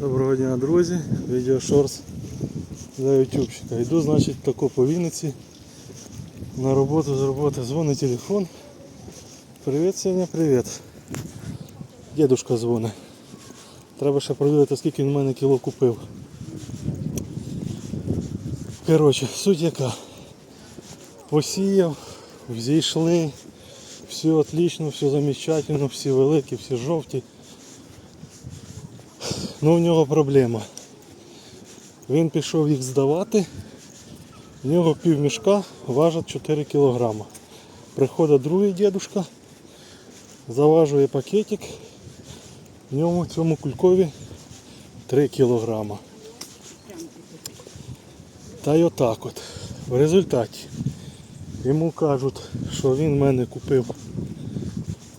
Доброго дня, друзі. Відео Шорс для ютубчика. Йду, значить, тако по Вінниці. На роботу з роботи. Дзвонить телефон. Привіт, Сеня, привіт. Дідушка дзвонить. Треба ще провірити, скільки він в мене кіло купив. Коротше, суть яка. Посіяв, взійшли, все отлично, все замечательно, всі великі, всі жовті. Ну в нього проблема. Він пішов їх здавати, в нього пів мішка важить 4 кілограма. Приходить другий дідушка, заважує пакетик, в ньому цьому кулькові 3 кілограма. Та й отак от. В результаті йому кажуть, що він в мене купив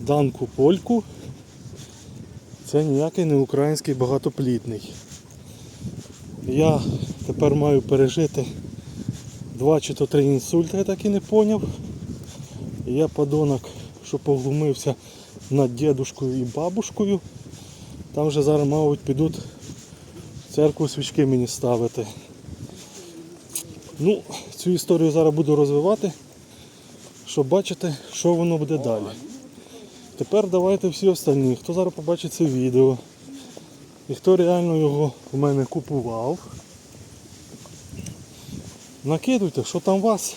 данку польку. Це ніякий не український багатоплідний. Я тепер маю пережити два чи то три інсульти, я так і не поняв. Я подонок, що поглумився над дідушкою і бабушкою. Там вже зараз, мабуть, підуть в церкву свічки мені ставити. Ну, цю історію зараз буду розвивати, щоб бачити, що воно буде далі. Тепер давайте всі остальні, хто зараз побачить це відео і хто реально його в мене купував. Накидуйте, що там вас.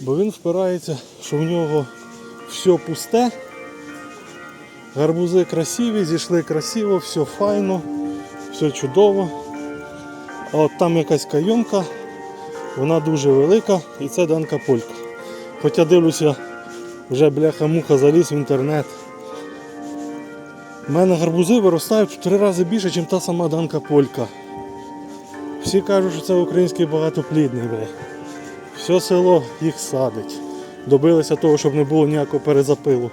Бо він впирається, що в нього все пусте. Гарбузи красиві, зійшли красиво, все файно, все чудово. А от там якась кайонка, вона дуже велика і це данка полька. Хоча дивлюся, вже бляха-муха заліз в інтернет. У мене гарбузи виростають в три рази більше, ніж та сама данка полька. Всі кажуть, що це український багатоплідний. Бля. Все село їх садить. Добилися того, щоб не було ніякого перезапилу.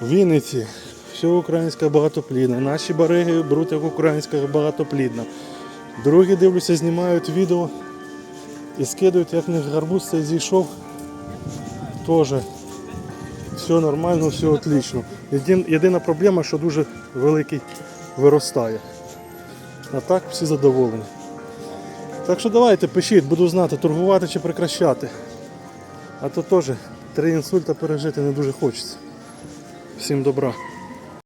В Вінниці все українська багатоплідна. Наші бариги беруть як українська багатоплідна. Другі, дивлюся, знімають відео і скидують, як в них гарбуз цей зійшов. Тоже все нормально, все отлично. Єдина проблема, що дуже великий виростає. А так всі задоволені. Так що давайте пишіть, буду знати, торгувати чи прекращати. А то теж три інсульта пережити не дуже хочеться. Всім добра.